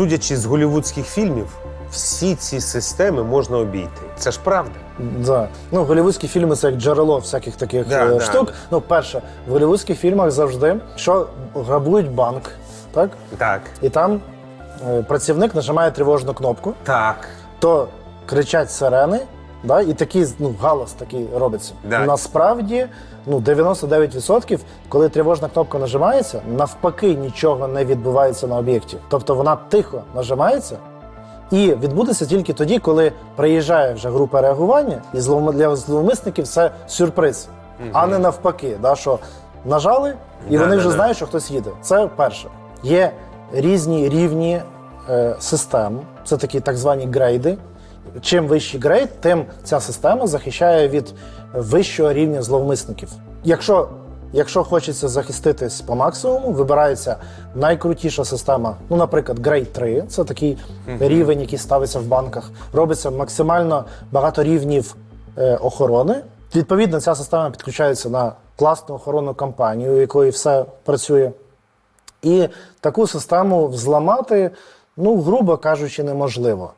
Судячи з голівудських фільмів, всі ці системи можна обійти. Це ж правда. Да. Ну, голівудські фільми це як джерело всяких таких Да, е, да, штук. да. Ну, перше, в голівудських фільмах завжди, що грабують банк, так? Так. І там е, працівник нажимає тривожну кнопку, Так. то кричать сирени, да, і такий ну, галас такий робиться. Да. Насправді, ну, 99%, коли тривожна кнопка нажимається, навпаки нічого не відбувається на об'єкті. Тобто вона тихо нажимається. І відбудеться тільки тоді, коли приїжджає вже група реагування, і для зловмисників це сюрприз, а не навпаки, да, що нажали, і Да, вони да, вже да. знають, що хтось їде. Це перше. Є різні рівні е, систем, це такі так звані грейди. Чим вищий грейд, тим ця система захищає від вищого рівня зловмисників. Якщо, якщо хочеться захиститись по максимуму, вибирається найкрутіша система, ну, наприклад, грейд 3, це такий рівень, який ставиться в банках. Робиться максимально багато рівнів е, охорони. Відповідно, ця система підключається на класну охоронну кампанію, у якої все працює. І таку систему взламати, ну, грубо кажучи, неможливо.